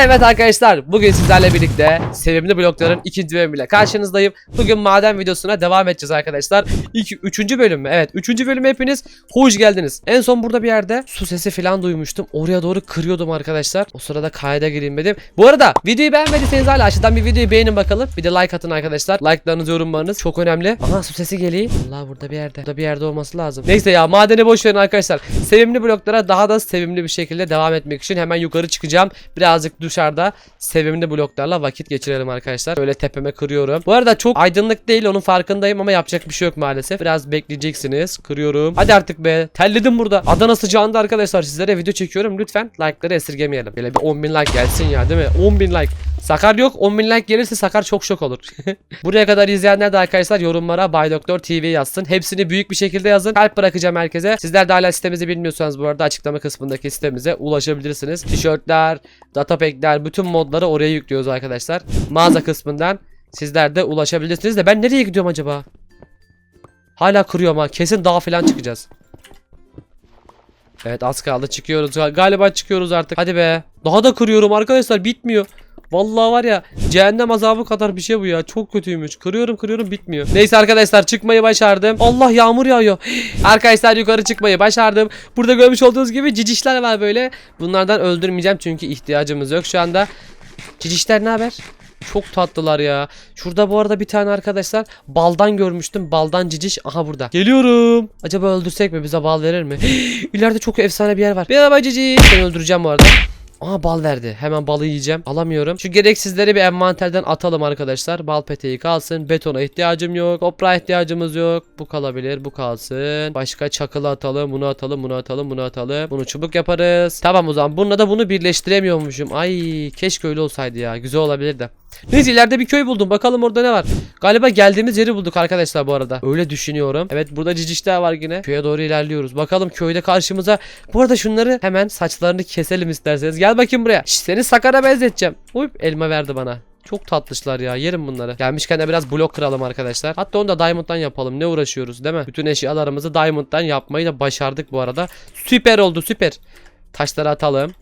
Evet arkadaşlar bugün sizlerle birlikte sevimli blokların ikinci bölümüyle karşınızdayım. Bugün maden videosuna devam edeceğiz arkadaşlar. İki, üçüncü bölüm mü? Evet üçüncü bölüme hepiniz hoş geldiniz. En son burada bir yerde su sesi falan duymuştum. Oraya doğru kırıyordum arkadaşlar. O sırada kayda gireyim dedim. Bu arada videoyu beğenmediyseniz hala aşağıdan bir videoyu beğenin bakalım. Bir de like atın arkadaşlar. Like'larınız yorumlarınız çok önemli. Aha su sesi geliyor. Allah burada bir yerde. Burada bir yerde olması lazım. Neyse ya madeni boş verin arkadaşlar. Sevimli bloklara daha da sevimli bir şekilde devam etmek için hemen yukarı çıkacağım. Birazcık dışarıda sevimli bloklarla vakit geçirelim arkadaşlar. Böyle tepeme kırıyorum. Bu arada çok aydınlık değil onun farkındayım ama yapacak bir şey yok maalesef. Biraz bekleyeceksiniz. Kırıyorum. Hadi artık be. Terledim burada. Adana sıcağında arkadaşlar sizlere video çekiyorum. Lütfen like'ları esirgemeyelim. Böyle bir 10.000 like gelsin ya değil mi? 10.000 like. Sakar yok 10.000 like gelirse Sakar çok şok olur. Buraya kadar izleyenler de arkadaşlar yorumlara Bay Doktor TV yazsın. Hepsini büyük bir şekilde yazın. Kalp bırakacağım herkese. Sizler de hala sitemizi bilmiyorsanız bu arada açıklama kısmındaki sitemize ulaşabilirsiniz. Tişörtler, datapackler, bütün modları oraya yüklüyoruz arkadaşlar. Mağaza kısmından sizler de ulaşabilirsiniz de ben nereye gidiyorum acaba? Hala kırıyorum ha. Kesin dağ falan çıkacağız. Evet az kaldı çıkıyoruz. Gal- Galiba çıkıyoruz artık. Hadi be. Daha da kırıyorum arkadaşlar bitmiyor. Vallahi var ya cehennem azabı kadar bir şey bu ya. Çok kötüymüş. Kırıyorum kırıyorum bitmiyor. Neyse arkadaşlar çıkmayı başardım. Allah yağmur yağıyor. arkadaşlar yukarı çıkmayı başardım. Burada görmüş olduğunuz gibi cicişler var böyle. Bunlardan öldürmeyeceğim çünkü ihtiyacımız yok şu anda. Cicişler ne haber? Çok tatlılar ya. Şurada bu arada bir tane arkadaşlar baldan görmüştüm. Baldan ciciş. Aha burada. Geliyorum. Acaba öldürsek mi? Bize bal verir mi? İleride çok efsane bir yer var. Merhaba ciciş. Seni öldüreceğim bu arada. Aa bal verdi. Hemen balı yiyeceğim. Alamıyorum. Şu gereksizleri bir envanterden atalım arkadaşlar. Bal peteği kalsın. Betona ihtiyacım yok. Toprağa ihtiyacımız yok. Bu kalabilir. Bu kalsın. Başka çakılı atalım. Bunu atalım. Bunu atalım. Bunu atalım. Bunu çubuk yaparız. Tamam o zaman. Bununla da bunu birleştiremiyormuşum. Ay keşke öyle olsaydı ya. Güzel olabilirdi. Neyse ileride bir köy buldum. Bakalım orada ne var. Galiba geldiğimiz yeri bulduk arkadaşlar bu arada. Öyle düşünüyorum. Evet burada cicişler var yine. Köye doğru ilerliyoruz. Bakalım köyde karşımıza. Bu arada şunları hemen saçlarını keselim isterseniz. Gel bakayım buraya. Şş, seni sakara benzeteceğim. Uyup elma verdi bana. Çok tatlışlar ya. Yerim bunları. Gelmişken de biraz blok kıralım arkadaşlar. Hatta onu da diamond'dan yapalım. Ne uğraşıyoruz değil mi? Bütün eşyalarımızı diamond'dan yapmayı da başardık bu arada. Süper oldu süper. Taşları atalım.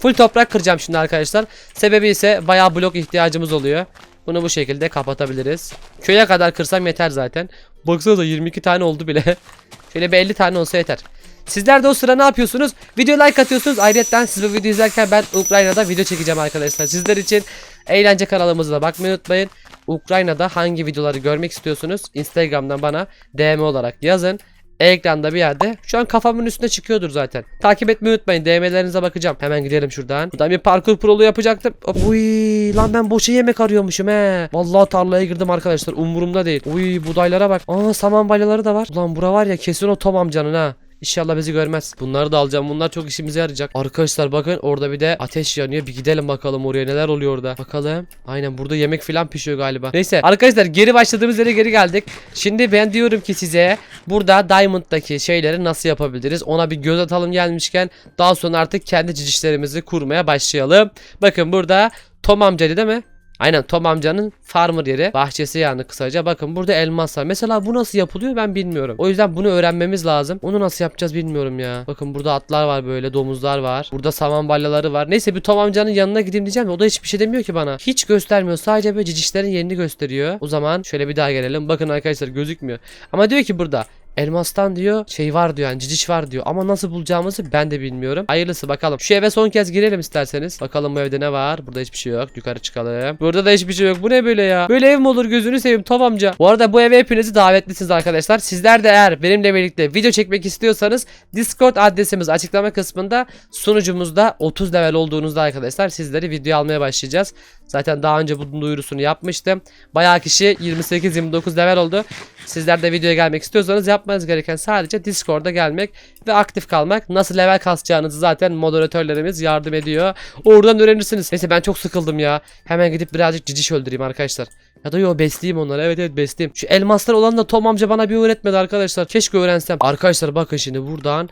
Full toprak kıracağım şimdi arkadaşlar. Sebebi ise bayağı blok ihtiyacımız oluyor. Bunu bu şekilde kapatabiliriz. Köye kadar kırsam yeter zaten. Baksanıza 22 tane oldu bile. Şöyle bir 50 tane olsa yeter. Sizler de o sıra ne yapıyorsunuz? Video like atıyorsunuz. Ayrıca siz bu videoyu izlerken ben Ukrayna'da video çekeceğim arkadaşlar. Sizler için eğlence kanalımıza bakmayı unutmayın. Ukrayna'da hangi videoları görmek istiyorsunuz? Instagram'dan bana DM olarak yazın. Ekranda bir yerde. Şu an kafamın üstünde çıkıyordur zaten. Takip etmeyi unutmayın. DM'lerinize bakacağım. Hemen gidelim şuradan. Buradan bir parkur prolu yapacaktım. Hop. Uy lan ben boşa yemek arıyormuşum he. Vallahi tarlaya girdim arkadaşlar. Umurumda değil. Uy budaylara bak. Aa saman balyaları da var. Ulan bura var ya kesin o Tom amcanın ha. İnşallah bizi görmez. Bunları da alacağım. Bunlar çok işimize yarayacak. Arkadaşlar bakın orada bir de ateş yanıyor. Bir gidelim bakalım oraya neler oluyor orada. Bakalım. Aynen burada yemek falan pişiyor galiba. Neyse arkadaşlar geri başladığımız yere geri geldik. Şimdi ben diyorum ki size burada Diamond'daki şeyleri nasıl yapabiliriz? Ona bir göz atalım gelmişken daha sonra artık kendi cicişlerimizi kurmaya başlayalım. Bakın burada Tom amcaydı değil mi? Aynen Tom amcanın farmer yeri. Bahçesi yani kısaca. Bakın burada elmas var. Mesela bu nasıl yapılıyor ben bilmiyorum. O yüzden bunu öğrenmemiz lazım. Onu nasıl yapacağız bilmiyorum ya. Bakın burada atlar var böyle domuzlar var. Burada saman balyaları var. Neyse bir Tom amcanın yanına gideyim diyeceğim. O da hiçbir şey demiyor ki bana. Hiç göstermiyor. Sadece böyle cicişlerin yerini gösteriyor. O zaman şöyle bir daha gelelim. Bakın arkadaşlar gözükmüyor. Ama diyor ki burada Elmastan diyor şey var diyor yani ciciş var diyor ama nasıl bulacağımızı ben de bilmiyorum. Hayırlısı bakalım. Şu eve son kez girelim isterseniz. Bakalım bu evde ne var? Burada hiçbir şey yok. Yukarı çıkalım. Burada da hiçbir şey yok. Bu ne böyle ya? Böyle ev mi olur gözünü seveyim Tom amca. Bu arada bu eve hepinizi davetlisiniz arkadaşlar. Sizler de eğer benimle birlikte video çekmek istiyorsanız Discord adresimiz açıklama kısmında sunucumuzda 30 level olduğunuzda arkadaşlar sizleri video almaya başlayacağız. Zaten daha önce bunun duyurusunu yapmıştım. Bayağı kişi 28-29 level oldu. Sizler de videoya gelmek istiyorsanız yapmanız gereken sadece Discord'a gelmek ve aktif kalmak. Nasıl level kasacağınızı zaten moderatörlerimiz yardım ediyor. Oradan öğrenirsiniz. Neyse ben çok sıkıldım ya. Hemen gidip birazcık ciciş öldüreyim arkadaşlar. Ya da yo besleyeyim onları. Evet evet besleyeyim. Şu elmaslar olan da Tom amca bana bir öğretmedi arkadaşlar. Keşke öğrensem. Arkadaşlar bakın şimdi buradan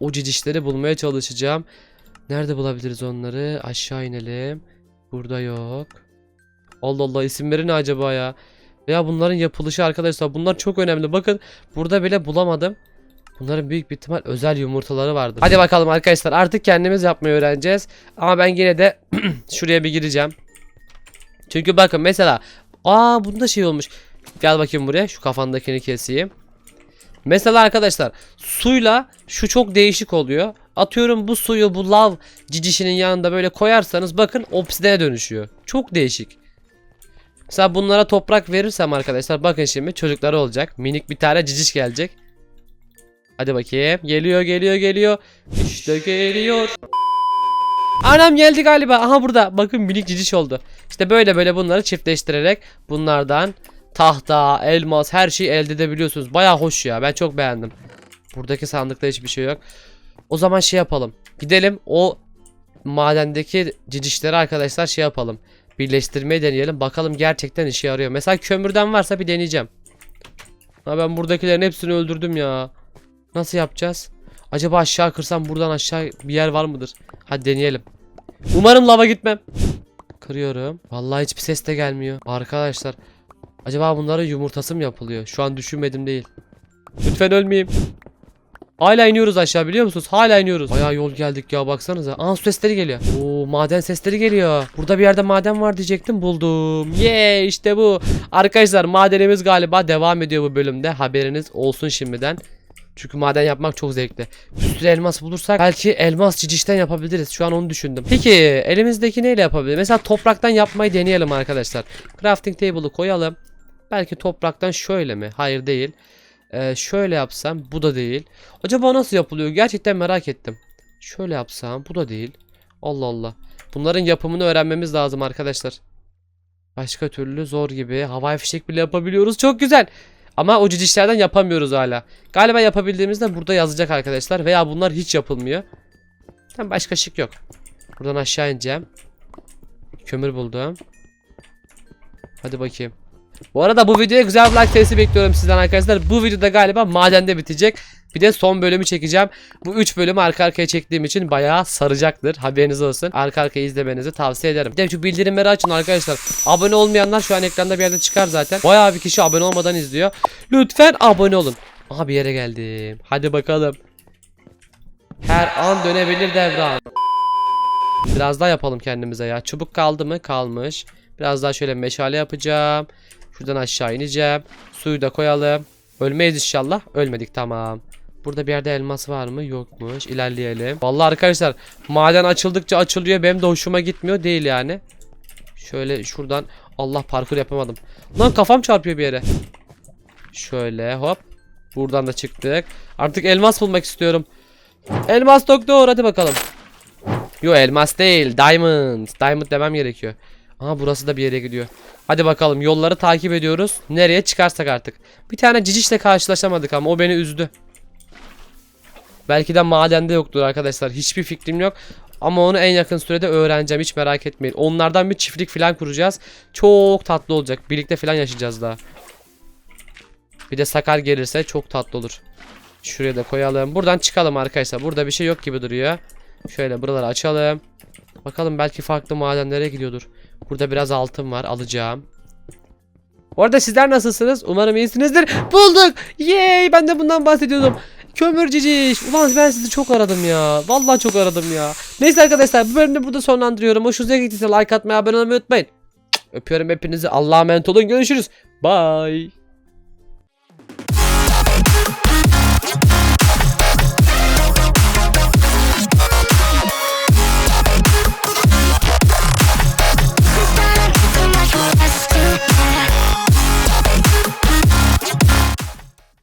o cicişleri bulmaya çalışacağım. Nerede bulabiliriz onları? Aşağı inelim. Burada yok. Allah Allah isimleri ne acaba ya? Veya bunların yapılışı arkadaşlar bunlar çok önemli. Bakın burada bile bulamadım. Bunların büyük bir ihtimal özel yumurtaları vardır. Hadi bakalım arkadaşlar artık kendimiz yapmayı öğreneceğiz. Ama ben yine de şuraya bir gireceğim. Çünkü bakın mesela aa bunda şey olmuş. Gel bakayım buraya şu kafandakini keseyim. Mesela arkadaşlar suyla şu çok değişik oluyor. Atıyorum bu suyu bu lav cicişinin yanında böyle koyarsanız bakın obsidene dönüşüyor. Çok değişik. Mesela bunlara toprak verirsem arkadaşlar bakın şimdi çocukları olacak. Minik bir tane ciciş gelecek. Hadi bakayım. Geliyor geliyor geliyor. İşte geliyor. Anam geldi galiba. Aha burada. Bakın minik ciciş oldu. İşte böyle böyle bunları çiftleştirerek bunlardan tahta, elmas her şeyi elde edebiliyorsunuz. Baya hoş ya. Ben çok beğendim. Buradaki sandıkta hiçbir şey yok. O zaman şey yapalım. Gidelim o madendeki cicişleri arkadaşlar şey yapalım. Birleştirmeyi deneyelim. Bakalım gerçekten işe yarıyor. Mesela kömürden varsa bir deneyeceğim. Ha ben buradakilerin hepsini öldürdüm ya. Nasıl yapacağız? Acaba aşağı kırsam buradan aşağı bir yer var mıdır? Hadi deneyelim. Umarım lava gitmem. Kırıyorum. Vallahi hiçbir ses de gelmiyor. Arkadaşlar. Acaba bunların yumurtası mı yapılıyor? Şu an düşünmedim değil. Lütfen ölmeyeyim. Hala iniyoruz aşağı biliyor musunuz? Hala iniyoruz. Bayağı yol geldik ya baksanıza. Aa su sesleri geliyor. Oo maden sesleri geliyor. Burada bir yerde maden var diyecektim buldum. Yeah işte bu. Arkadaşlar madenimiz galiba devam ediyor bu bölümde. Haberiniz olsun şimdiden. Çünkü maden yapmak çok zevkli. Bir elmas bulursak belki elmas cicişten yapabiliriz. Şu an onu düşündüm. Peki elimizdeki neyle yapabiliriz? Mesela topraktan yapmayı deneyelim arkadaşlar. Crafting table'ı koyalım. Belki topraktan şöyle mi? Hayır değil. Ee, şöyle yapsam bu da değil. Acaba nasıl yapılıyor? Gerçekten merak ettim. Şöyle yapsam bu da değil. Allah Allah. Bunların yapımını öğrenmemiz lazım arkadaşlar. Başka türlü zor gibi. Havai fişek bile yapabiliyoruz. Çok güzel. Ama o cicişlerden yapamıyoruz hala. Galiba yapabildiğimizde burada yazacak arkadaşlar. Veya bunlar hiç yapılmıyor. Tam başka şık yok. Buradan aşağı ineceğim. Kömür buldum. Hadi bakayım. Bu arada bu videoya güzel bir like sayısı bekliyorum sizden arkadaşlar. Bu videoda galiba madende bitecek. Bir de son bölümü çekeceğim. Bu 3 bölümü arka arkaya çektiğim için bayağı saracaktır. Haberiniz olsun. Arka arkaya izlemenizi tavsiye ederim. Bir de şu bildirimleri açın arkadaşlar. Abone olmayanlar şu an ekranda bir yerde çıkar zaten. Bayağı bir kişi abone olmadan izliyor. Lütfen abone olun. Aha bir yere geldim. Hadi bakalım. Her an dönebilir devran. Biraz daha yapalım kendimize ya. Çubuk kaldı mı? Kalmış. Biraz daha şöyle meşale yapacağım. Şuradan aşağı ineceğim. Suyu da koyalım. Ölmeyiz inşallah. Ölmedik tamam. Burada bir yerde elmas var mı? Yokmuş. İlerleyelim. Vallahi arkadaşlar maden açıldıkça açılıyor. Benim de hoşuma gitmiyor değil yani. Şöyle şuradan Allah parkur yapamadım. Lan kafam çarpıyor bir yere. Şöyle hop. Buradan da çıktık. Artık elmas bulmak istiyorum. Elmas doktor hadi bakalım. Yo elmas değil. Diamond. Diamond demem gerekiyor. Aha burası da bir yere gidiyor. Hadi bakalım yolları takip ediyoruz. Nereye çıkarsak artık. Bir tane cicişle karşılaşamadık ama o beni üzdü. Belki de madende yoktur arkadaşlar. Hiçbir fikrim yok. Ama onu en yakın sürede öğreneceğim. Hiç merak etmeyin. Onlardan bir çiftlik falan kuracağız. Çok tatlı olacak. Birlikte falan yaşayacağız daha. Bir de sakar gelirse çok tatlı olur. Şuraya da koyalım. Buradan çıkalım arkadaşlar. Burada bir şey yok gibi duruyor. Şöyle buraları açalım. Bakalım belki farklı madenlere gidiyordur. Burada biraz altın var. Alacağım. Bu arada sizler nasılsınız? Umarım iyisinizdir. Bulduk. Yay! Ben de bundan bahsediyordum. Kömür ciciş. Ulan ben sizi çok aradım ya. Vallahi çok aradım ya. Neyse arkadaşlar bu bölümde burada sonlandırıyorum. Hoşunuza gittiyse like atmayı, abone olmayı unutmayın. Öpüyorum hepinizi. Allah'a emanet olun. Görüşürüz. Bye.